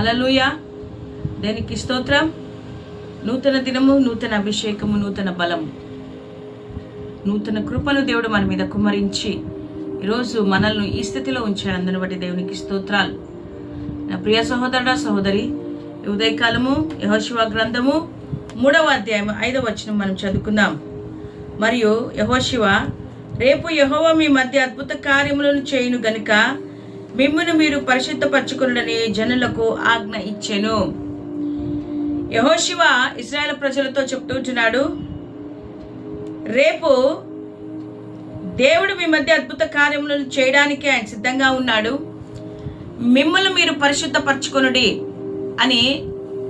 అలలుయ దేనికి స్తోత్రం? నూతన దినము నూతన అభిషేకము నూతన బలము. నూతన కృపను దేవుడు మన మీద కుమరించి ఈరోజు మనల్ని ఈ స్థితిలో ఉంచాడు బట్టి దేవునికి స్తోత్రాలు. నా ప్రియ సహోదరుడా సహోదరి ఉదయకాలము యహోశివ గ్రంథము మూడవ అధ్యాయం ఐదవ వచనం మనం చదువుకుందాం. మరియు యహోశివ రేపు యహోవ మీ మధ్య అద్భుత కార్యములను చేయును గనుక మిమ్మును మీరు పరిశుద్ధపరచుకునని జనులకు ఆజ్ఞ ఇచ్చెను. యహోశివ ఇస్రాయల్ ప్రజలతో చెప్తుంటున్నాడు రేపు దేవుడు మీ మధ్య అద్భుత కార్యములను చేయడానికి ఆయన సిద్ధంగా ఉన్నాడు. మిమ్మల్ని మీరు పరిశుద్ధపరచుకొనుడి అని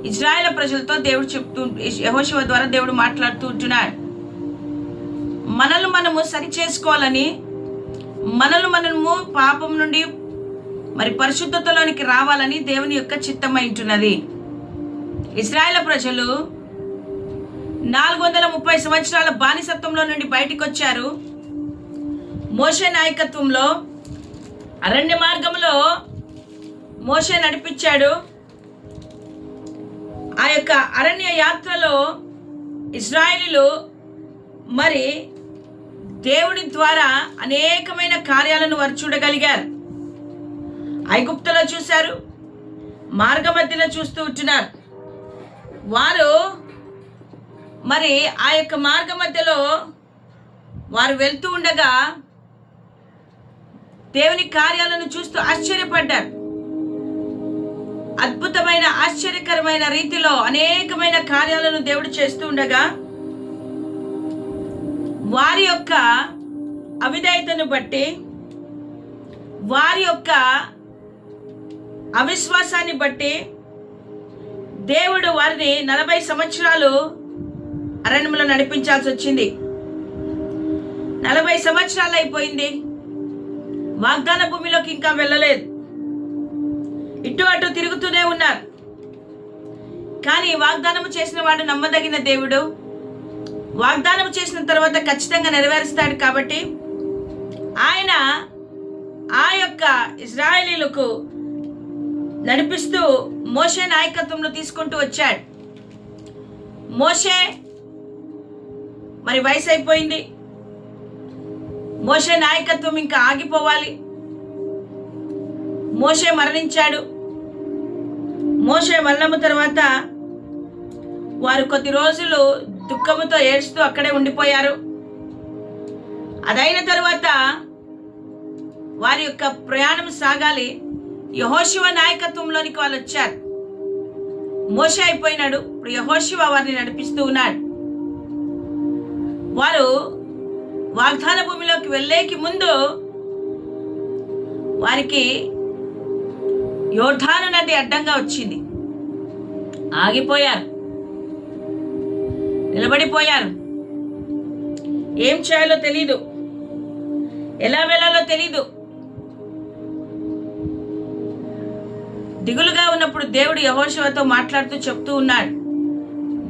ఇజ్రాయేల్ ప్రజలతో దేవుడు చెప్తూ యహోశివ ద్వారా దేవుడు మాట్లాడుతూ ఉంటున్నాడు. మనల్ని మనము సరి చేసుకోవాలని మనల్ని మనము పాపం నుండి మరి పరిశుద్ధతలోనికి రావాలని దేవుని యొక్క చిత్తమైంటున్నది ఇస్రాయేల్ ప్రజలు నాలుగు వందల ముప్పై సంవత్సరాల బానిసత్వంలో నుండి బయటికి వచ్చారు మోషే నాయకత్వంలో అరణ్య మార్గంలో మోషే నడిపించాడు. ఆ యొక్క అరణ్య యాత్రలో ఇస్రాయేలీలు మరి దేవుడి ద్వారా అనేకమైన కార్యాలను వారు చూడగలిగారు. ఐగుప్తులో చూశారు మార్గ మధ్యలో చూస్తూ ఉంటున్నారు వారు మరి ఆ యొక్క మార్గ మధ్యలో వారు వెళ్తూ ఉండగా దేవుని కార్యాలను చూస్తూ ఆశ్చర్యపడ్డారు. అద్భుతమైన ఆశ్చర్యకరమైన రీతిలో అనేకమైన కార్యాలను దేవుడు చేస్తూ ఉండగా వారి యొక్క అవిధేయతను బట్టి వారి యొక్క అవిశ్వాసాన్ని బట్టి దేవుడు వారిని నలభై సంవత్సరాలు అరణ్యంలో నడిపించాల్సి వచ్చింది. నలభై సంవత్సరాలు అయిపోయింది. వాగ్దాన భూమిలోకి ఇంకా వెళ్ళలేదు. ఇటు అటు తిరుగుతూనే ఉన్నారు. కానీ వాగ్దానం చేసిన వాడు నమ్మదగిన దేవుడు. వాగ్దానం చేసిన తర్వాత ఖచ్చితంగా నెరవేరుస్తాడు కాబట్టి ఆయన ఆ యొక్క ఇజ్రాయేలీలకు నడిపిస్తూ మోషే నాయకత్వంలో తీసుకుంటూ వచ్చాడు. మోషే మరి వయసు అయిపోయింది. మోషే నాయకత్వం ఇంకా ఆగిపోవాలి. మోషే మరణించాడు. మోషే మరణము తర్వాత వారు కొద్ది రోజులు దుఃఖముతో ఏడుస్తూ అక్కడే ఉండిపోయారు. అదైన తరువాత వారి యొక్క ప్రయాణం సాగాలి. యహోశివ నాయకత్వంలోనికి వాళ్ళు వచ్చారు. మోస అయిపోయినాడు. ఇప్పుడు యహోశివ వారిని నడిపిస్తూ ఉన్నాడు. వారు వాగ్దాన భూమిలోకి వెళ్ళేకి ముందు వారికి యోర్ధాను నది అడ్డంగా వచ్చింది. ఆగిపోయారు. నిలబడిపోయారు. ఏం చేయాలో తెలీదు. ఎలా వెళ్ళాలో తెలీదు. దిగులుగా ఉన్నప్పుడు దేవుడు యహోశివతో మాట్లాడుతూ చెప్తూ ఉన్నాడు.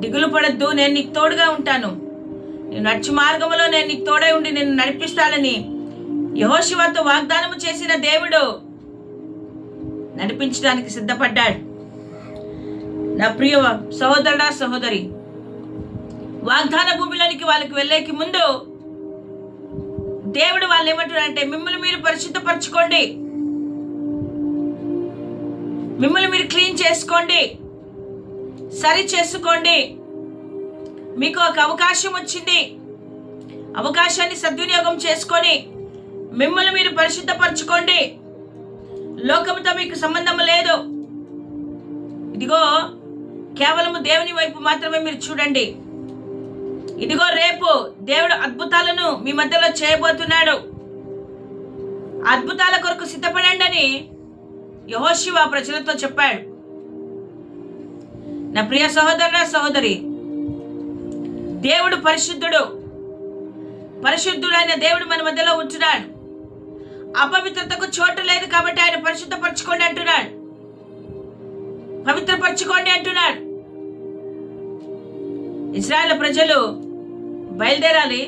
దిగులు పడద్దు నేను నీకు తోడుగా ఉంటాను. నేను నడిచి మార్గంలో నేను నీకు తోడై ఉండి నేను నడిపిస్తానని యహోశివతో వాగ్దానము చేసిన దేవుడు నడిపించడానికి సిద్ధపడ్డాడు. నా ప్రియ సహోదరుడా సహోదరి వాగ్దాన భూమిలోనికి వాళ్ళకి వెళ్ళేకి ముందు దేవుడు వాళ్ళు ఏమంటున్నారంటే మిమ్మల్ని మీరు పరిశుద్ధపరచుకోండి. మిమ్మల్ని మీరు క్లీన్ చేసుకోండి. సరి చేసుకోండి. మీకు ఒక అవకాశం వచ్చింది. అవకాశాన్ని సద్వినియోగం చేసుకొని మిమ్మల్ని మీరు పరిశుద్ధపరచుకోండి. లోకముతో మీకు సంబంధం లేదు. ఇదిగో కేవలము దేవుని వైపు మాత్రమే మీరు చూడండి. ఇదిగో రేపు దేవుడు అద్భుతాలను మీ మధ్యలో చేయబోతున్నాడు. అద్భుతాల కొరకు సిద్ధపడండి అని యహోశివ ప్రజలతో చెప్పాడు. నా ప్రియ సహోదరుడ సహోదరి దేవుడు పరిశుద్ధుడు. పరిశుద్ధుడైన దేవుడు మన మధ్యలో ఉంటున్నాడు. అపవిత్రతకు చోటు లేదు కాబట్టి ఆయన పరిశుద్ధపరచుకోండి అంటున్నాడు. పవిత్రపరచుకోండి అంటున్నాడు. ఇజ్రాయెల్ ప్రజలు బయలుదేరాలి.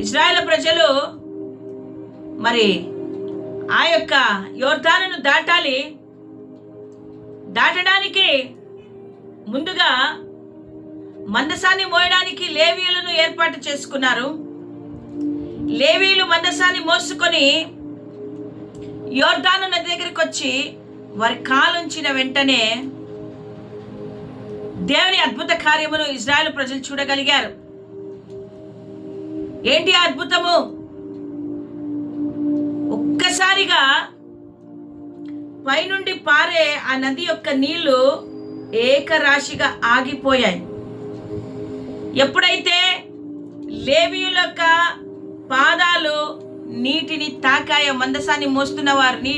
ఇజ్రాయెల్ ప్రజలు మరి ఆ యొక్క యోర్ధానును దాటాలి. దాటడానికి ముందుగా మందసాన్ని మోయడానికి లేవీయులను ఏర్పాటు చేసుకున్నారు. లేవీయులు మందసాన్ని మోసుకొని యోర్దాను నది దగ్గరికి వచ్చి వారి కాలుంచిన వెంటనే దేవుని అద్భుత కార్యమును ఇజ్రాయెల్ ప్రజలు చూడగలిగారు. ఏంటి అద్భుతము? ఒక్కసారిగా పైనుండి పారే ఆ నది యొక్క నీళ్ళు ఏకరాశిగా ఆగిపోయాయి. ఎప్పుడైతే లేవియుల యొక్క పాదాలు నీటిని తాకాయో మందసాన్ని మోస్తున్న వారిని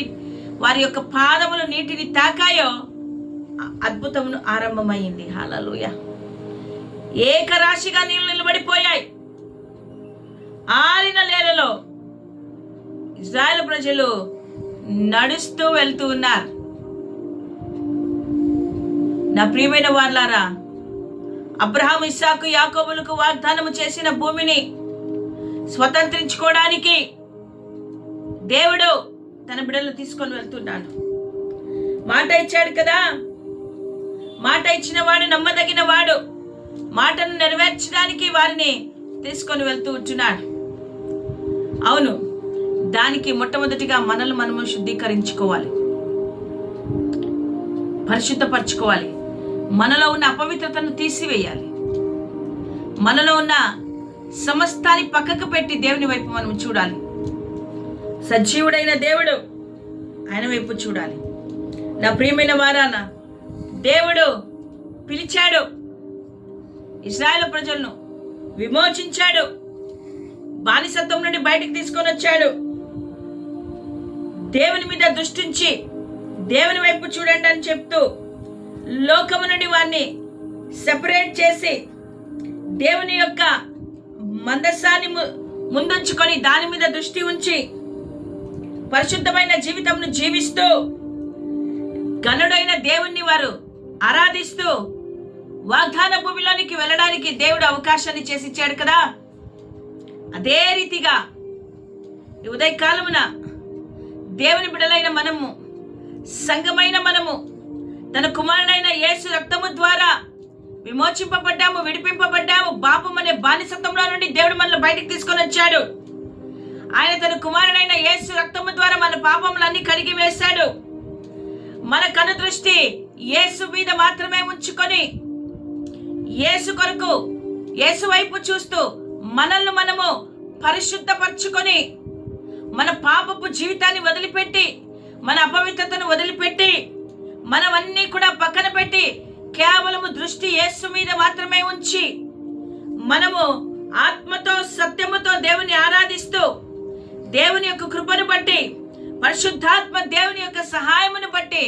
వారి యొక్క పాదములు నీటిని తాకాయో అద్భుతమును ఆరంభమైంది. హాలలుయ ఏకరాశిగా నీళ్ళు నిలబడిపోయాయి. ఆరిన నేలలో ఇజ్రాయెల్ ప్రజలు నడుస్తూ వెళ్తూ ఉన్నారు. నా ప్రియమైన వార్లారా అబ్రహాం ఇస్సాకు యాకోబులకు వాగ్దానం చేసిన భూమిని స్వతంత్రించుకోవడానికి దేవుడు తన బిడ్డలు తీసుకొని వెళ్తున్నాడు. మాట ఇచ్చాడు కదా? మాట ఇచ్చిన వాడు నమ్మదగిన వాడు మాటను నెరవేర్చడానికి వారిని తీసుకొని వెళ్తూ ఉంటున్నాడు. అవును దానికి మొట్టమొదటిగా మనల్ని మనము శుద్ధీకరించుకోవాలి. పరిశుద్ధపరచుకోవాలి. మనలో ఉన్న అపవిత్రతను తీసివేయాలి. మనలో ఉన్న సమస్తాన్ని పక్కకు పెట్టి దేవుని వైపు మనం చూడాలి. సజీవుడైన దేవుడు ఆయన వైపు చూడాలి. నా ప్రియమైన వారాన దేవుడు పిలిచాడు. ఇస్రాయల్ ప్రజలను విమోచించాడు. బానిసత్వం నుండి బయటికి తీసుకొని వచ్చాడు. దేవుని మీద దృష్టించి దేవుని వైపు చూడండి అని చెప్తూ లోకము నుండి వారిని సెపరేట్ చేసి దేవుని యొక్క మందస్సాన్ని ము- ముందుంచుకొని దాని మీద దృష్టి ఉంచి పరిశుద్ధమైన జీవితంను జీవిస్తూ గనుడైన దేవుణ్ణి వారు ఆరాధిస్తూ వాగ్దాన భూమిలోనికి వెళ్ళడానికి దేవుడు అవకాశాన్ని చేసి ఇచ్చాడు కదా. అదే రీతిగా ఉదయకాలమున దేవుని బిడలైన మనము సంఘమైన మనము తన కుమారుడైన యేసు రక్తము ద్వారా విమోచింపబడ్డాము విడిపింపబడ్డాము పాపం అనే బానిసత్వంలో నుండి దేవుడు మనల్ని బయటికి తీసుకొని వచ్చాడు. ఆయన తన కుమారుడైన యేసు రక్తము ద్వారా మన పాపములన్నీ కడిగి వేశాడు. మన కను దృష్టి యేసు మీద మాత్రమే ఉంచుకొని యేసు కొరకు యేసు వైపు చూస్తూ మనల్ని మనము పరిశుద్ధపరచుకొని మన పాపపు జీవితాన్ని వదిలిపెట్టి మన అపవిత్రతను వదిలిపెట్టి మనవన్నీ కూడా పక్కన పెట్టి కేవలము దృష్టి యేసు మీద మాత్రమే ఉంచి మనము ఆత్మతో సత్యముతో దేవుని ఆరాధిస్తూ దేవుని యొక్క కృపను బట్టి పరిశుద్ధాత్మ దేవుని యొక్క సహాయమును బట్టి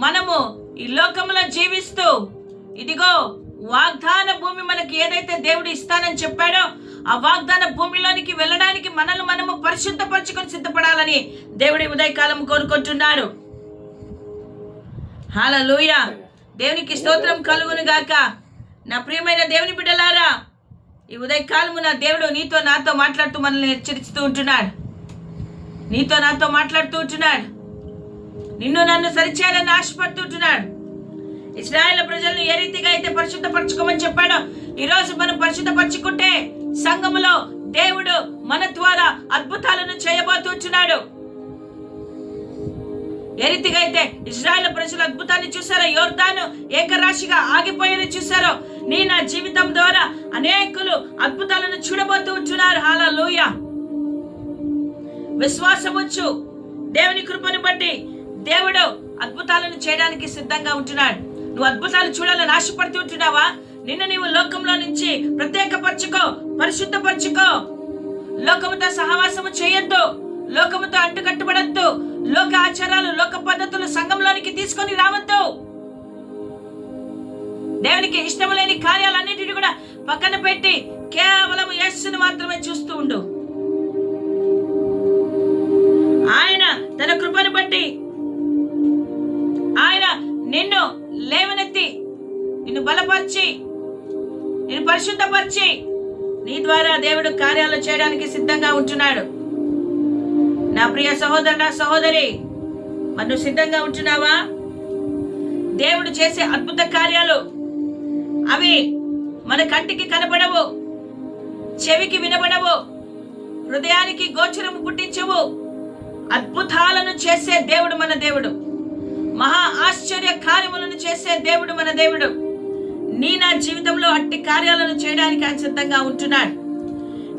మనము ఈ లోకంలో జీవిస్తూ ఇదిగో వాగ్దాన భూమి మనకి ఏదైతే దేవుడు ఇస్తానని చెప్పాడో ఆ వాగ్దాన భూమిలోనికి వెళ్ళడానికి మనల్ని మనము పరిశుద్ధపరచుకొని సిద్ధపడాలని దేవుడి ఉదయకాలం కోరుకుంటున్నాడు. లూయ దేవునికి స్తోత్రం కలుగును గాక. నా ప్రియమైన దేవుని బిడ్డలారా ఈ ఉదయకాలము నా దేవుడు నీతో నాతో మాట్లాడుతూ మనల్ని హెచ్చరిస్తూ ఉంటున్నాడు. నీతో నాతో మాట్లాడుతూ ఉంటున్నాడు. నిన్ను నన్ను సరిచేయాలని ఆశపడుతూ ఉంటున్నాడు. ఇస్రాయేల్ ప్రజలను ఏ రీతిగా అయితే పరిశుద్ధపరచుకోమని చెప్పాడో ఈరోజు మనం పరిశుద్ధపరచుకుంటే సంఘములో దేవుడు మన ద్వారా అద్భుతాలను చేయబోతున్నాడు ఏ రీతిగా అయితే ఇజ్రాయెల్ ప్రజలు అద్భుతాన్ని చూసారో యోర్దాను ఏకరాశిగా ఆగిపోయేది చూసారో నీ నా జీవితం ద్వారా అనేకులు అద్భుతాలను చూడబోతూ ఉంటున్నారు హాలా లూయ విశ్వాసముచ్చు. దేవుని కృపను బట్టి దేవుడు అద్భుతాలను చేయడానికి సిద్ధంగా ఉంటున్నాడు. నువ్వు అద్భుతాలు చూడాలని ఆశపడుతూ ఉంటున్నావా? నిన్ను నీవు లోకంలో నుంచి ప్రత్యేకపరచుకో పరిశుద్ధపరచుకో. లోకముతో సహవాసము చేయొద్దు లోకముతో అంటుకట్టుబడద్దు లోక ఆచారాలు లోక పద్ధతులు సంఘంలోనికి తీసుకొని రావద్దు. దేవునికి ఇష్టం లేని కార్యాలన్నింటినీ కూడా పక్కన పెట్టి కేవలం యస్సును మాత్రమే చూస్తూ ఉండు. ఆయన తన కృపను బట్టి ఆయన నిన్ను లేవనెత్తి నిన్ను బలపరిచి నేను పరిశుద్ధపరిచి నీ ద్వారా దేవుడు కార్యాలు చేయడానికి సిద్ధంగా ఉంటున్నాడు. నా ప్రియ సహోదరుడ సహోదరి మరి సిద్ధంగా ఉంటున్నావా? దేవుడు చేసే అద్భుత కార్యాలు అవి మన కంటికి కనపడవు చెవికి వినబడవు హృదయానికి గోచరము పుట్టించవు. అద్భుతాలను చేసే దేవుడు మన దేవుడు. మహా ఆశ్చర్య కార్యములను చేసే దేవుడు మన దేవుడు. నీ నా జీవితంలో అట్టి కార్యాలను చేయడానికి ఆయన సిద్ధంగా ఉంటున్నాడు.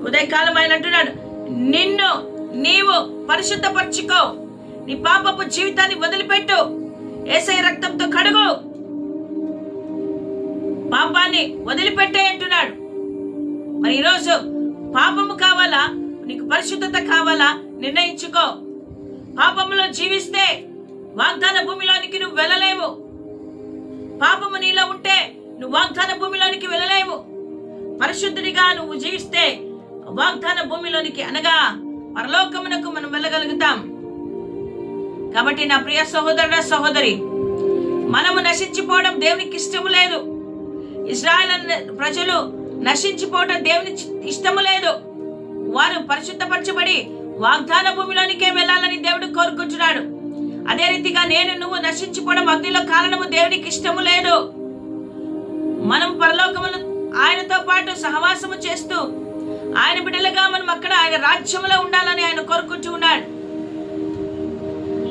ఉదయకాలం ఆయన అంటున్నాడు నిన్ను నీవు పరిశుద్ధపరచుకో. నీ పాపపు జీవితాన్ని వదిలిపెట్టు. ఏసై రక్తంతో కడుగు. పాపాన్ని వదిలిపెట్టే అంటున్నాడు. మరి ఈరోజు పాపము కావాలా? నీకు పరిశుద్ధత కావాలా? నిర్ణయించుకో. పాపములో జీవిస్తే వాగ్దాన భూమిలోనికి నువ్వు వెళ్ళలేవు. పాపము నీలో ఉంటే నువ్వు వాగ్దాన భూమిలోనికి వెళ్ళలేవు పరిశుద్ధుడిగా నువ్వు జీవిస్తే వాగ్దాన భూమిలోనికి అనగా పరలోకమునకు మనం వెళ్ళగలుగుతాం. కాబట్టి నా ప్రియ సహోదరుడ సహోదరి మనము నశించిపోవడం దేవునికి ఇష్టము లేదు. ఇజ్రాయల్ ప్రజలు నశించిపోవడం దేవుని ఇష్టము లేదు. వారు పరిశుద్ధపరచబడి వాగ్దాన భూమిలోనికే వెళ్ళాలని దేవుడు కోరుకుంటున్నాడు. అదే రీతిగా నేను నువ్వు నశించిపోవడం అగ్నిలో కారణము దేవునికి ఇష్టము లేదు. మనం పరలోకములు ఆయనతో పాటు సహవాసము చేస్తూ ఆయన బిడ్డలుగా మనం అక్కడ ఆయన రాజ్యంలో ఉండాలని ఆయన కోరుకుంటూ ఉన్నాడు.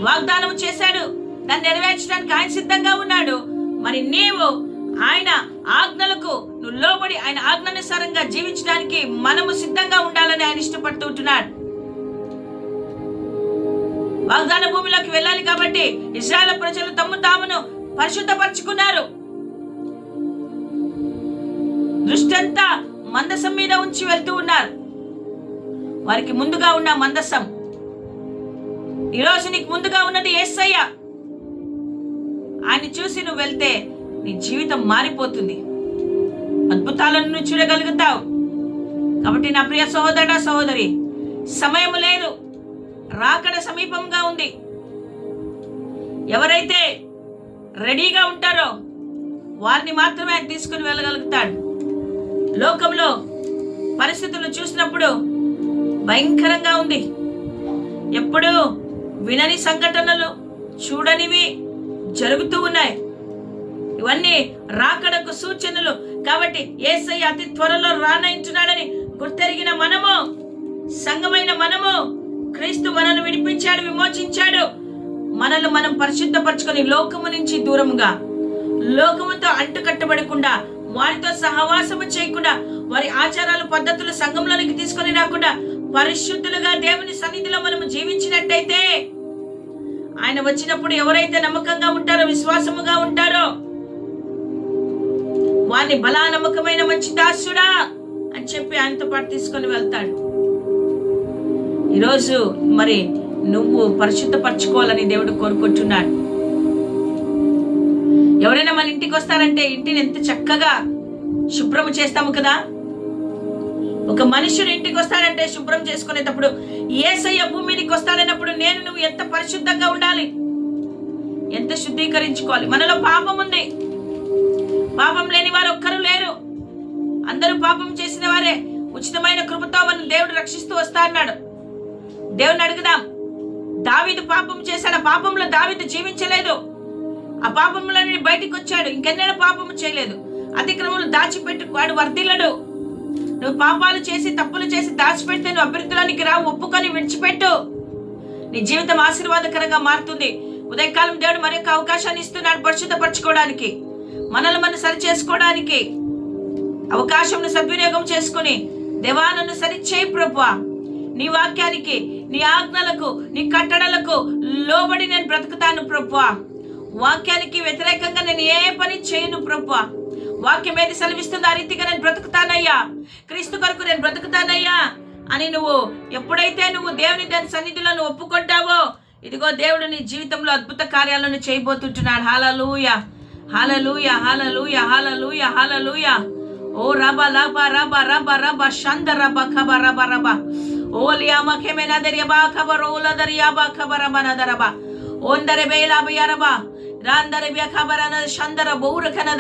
వాగ్దానం చేశాడు. దాన్ని నెరవేర్చడానికి ఆయన సిద్ధంగా ఉన్నాడు. మరి నీవు ఆయన ఆజ్ఞలకు నువ్వు లోబడి ఆయన ఆజ్ఞానుసారంగా జీవించడానికి మనము సిద్ధంగా ఉండాలని ఆయన ఇష్టపడుతూ ఉంటున్నాడు. వాగ్దాన భూమిలోకి వెళ్ళాలి కాబట్టి ఇజ్రాయల్ ప్రజలు తమ్ము తామును పరిశుద్ధపరచుకున్నారు. దృష్టంతా మందసం మీద ఉంచి వెళ్తూ ఉన్నారు. వారికి ముందుగా ఉన్న మందసం. ఈరోజు నీకు ముందుగా ఉన్నది ఏసయ్య. ఆయన చూసి నువ్వు వెళ్తే నీ జీవితం మారిపోతుంది. అద్భుతాలను నువ్వు చూడగలుగుతావు. కాబట్టి నా ప్రియ సహోదర సహోదరి సమయం లేదు. రాకడ సమీపంగా ఉంది. ఎవరైతే రెడీగా ఉంటారో వారిని మాత్రమే ఆయన తీసుకుని వెళ్ళగలుగుతాడు. లోకంలో పరిస్థితులు చూసినప్పుడు భయంకరంగా ఉంది. ఎప్పుడు వినని సంఘటనలు చూడనివి జరుగుతూ ఉన్నాయి. ఇవన్నీ రాకడకు సూచనలు. కాబట్టి ఏసయ్య అతి త్వరలో రానయించున్నాడని గుర్తెరిగిన మనము సంఘమైన మనము క్రీస్తు మనల్ని విడిపించాడు విమోచించాడు. మనల్ని మనం పరిశుద్ధపరచుకొని లోకము నుంచి దూరముగా లోకముతో అంటుకట్టబడకుండా వారితో సహవాసము చేయకుండా వారి ఆచారాలు పద్ధతులు సంఘంలోనికి తీసుకొని రాకుండా పరిశుద్ధులుగా దేవుని సన్నిధిలో మనము జీవించినట్టయితే ఆయన వచ్చినప్పుడు ఎవరైతే నమ్మకంగా ఉంటారో విశ్వాసముగా ఉంటారో వారిని బలా నమ్మకమైన మంచి దాసుడా అని చెప్పి ఆయనతో పాటు తీసుకొని వెళ్తాడు. ఈరోజు మరి నువ్వు పరిశుద్ధపరచుకోవాలని దేవుడు కోరుకుంటున్నాడు. ఎవరైనా మన ఇంటికి వస్తారంటే ఇంటిని ఎంత చక్కగా శుభ్రము చేస్తాము కదా? ఒక మనుషుడు ఇంటికి వస్తాడంటే శుభ్రం చేసుకునేటప్పుడు ఏసయ్య భూమి వస్తాడన్నప్పుడు నేను నువ్వు ఎంత పరిశుద్ధంగా ఉండాలి? ఎంత శుద్ధీకరించుకోవాలి? మనలో పాపం ఉంది. పాపం లేని వారు ఒక్కరు లేరు. అందరూ పాపం చేసిన వారే. ఉచితమైన కృపతో మనం దేవుడు రక్షిస్తూ వస్తా అన్నాడు. దేవుని అడుగుదాం. దావిదు పాపం చేశాడు? పాపంలో దావిదు జీవించలేదు. ఆ పాపంలో నుండి బయటికి వచ్చాడు. ఇంకెన్నడూ పాపము చేయలేదు. అతిక్రమములు దాచిపెట్టు వాడు వర్ధిల్లడు. నువ్వు పాపాలు చేసి తప్పులు చేసి దాచిపెడితే నువ్వు అభివృద్ధిలోనికి రావు. ఒప్పుకొని విడిచిపెట్టు. నీ జీవితం ఆశీర్వాదకరంగా మారుతుంది. ఉదయకాలం దేవుడు మరి యొక్క అవకాశాన్ని ఇస్తున్నాడు పరిశుద్ధపరచుకోవడానికి. మనల్ని మనం సరి చేసుకోవడానికి అవకాశంను సద్వినియోగం చేసుకుని దేవాలను సరిచేయి ప్రభువా. నీ వాక్యానికి నీ ఆజ్ఞలకు నీ కట్టడలకు లోబడి నేను బ్రతుకుతాను ప్రభువా. వాక్యానికి వ్యతిరేకంగా నేను ఏ పని చేయను ప్రభా. వాక్యం ఏది సెలవిస్తుందో? ఆ రీతిగా నేను బ్రతుకుతానయ్యా. క్రీస్తు కొరకు నేను బ్రతుకుతానయ్యా అని నువ్వు ఎప్పుడైతే నువ్వు దేవుని దాని సన్నిధిలో నువ్వు ఒప్పుకుంటావో ఇదిగో దేవుడు నీ జీవితంలో అద్భుత కార్యాలను చేయబోతుంటున్నాడు. Hallelujah hallelujah hallelujah hallelujah hallelujah ఓ రబ లబ రబ రబ రబ షంద రబ ఖబ రబ రబ. ఓ లియామ ఖెమెన దరియబా ఖబర్ ఓల దరియాబా ఖబర మన దరబ ఓందర బేలాబ రబా. రాందర బ్య షందర బౌరఖన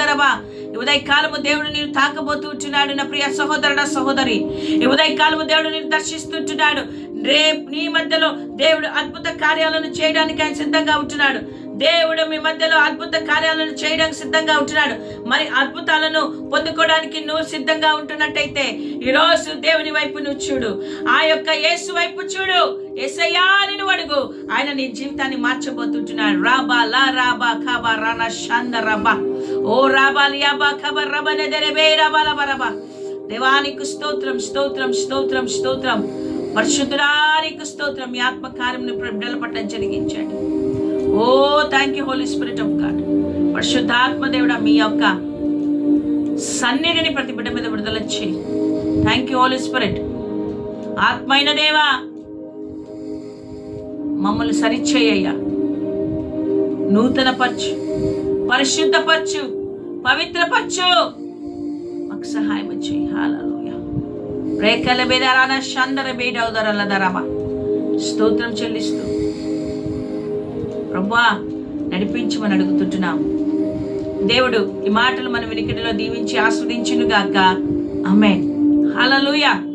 ఉదయ కాలము దేవుడు నేను తాకబోతుంటున్నాడు నా ప్రియ సహోదరుడ సహోదరి. ఈ ఉదయ కాలము దేవుడు నేను దర్శిస్తుంటున్నాడు రేపు నీ మధ్యలో దేవుడు అద్భుత కార్యాలను చేయడానికి ఆయన సిద్ధంగా ఉంటున్నాడు. దేవుడు మీ మధ్యలో అద్భుత కార్యాలను చేయడానికి సిద్ధంగా ఉంటున్నాడు. మరి అద్భుతాలను పొందుకోవడానికి నువ్వు సిద్ధంగా ఉంటున్నట్టయితే ఈరోజు దేవుని వైపు నువ్వు చూడు. ఆ యొక్క యేసు వైపు చూడు. ఎసయ్యా అని నువ్వు అడుగు. ఆయన నీ జీవితాన్ని మార్చబోతుంటున్నాడు. రాబా లా రాబా ఖబా రానా షంద రబా. ఓ రాబా లియాబా ఖబర్ రబా నెదరెబే రాబా లబా రబా. దేవానికి స్తోత్రం స్తోత్రం స్తోత్రం స్తోత్రం. పరిశుద్ధుడానికి స్తోత్రం. మీ ఆత్మకార్యం బిడ్డల పట్టం జరిగించండి. ఓ thank you Holy Spirit of God పరిశుద్ధాత్మ దేవుడ మీ యొక్క సన్నిధిని ప్రతి బిడ్డ మీద విడుదల చేయి. థ్యాంక్ యూ హోలీ స్పిరిట్ ఆత్మైన దేవా మమ్మల్ని సరిచేయ్యా నూతన పరచు పరిశుద్ధపరచు పవిత్రపరచు. మాకు సహాయం చేయి. హాలలోయ రేఖల బేదారాన షందర బేడౌదరల ధరమ. స్తోత్రం చెల్లిస్తూ. ప్రభా నడిపించమని అడుగుతుంటున్నాం. దేవుడు ఈ మాటలు మన వినికిడిలో దీవించి ఆస్వాదించును ఆమె అమెన్ హల్లెలూయా.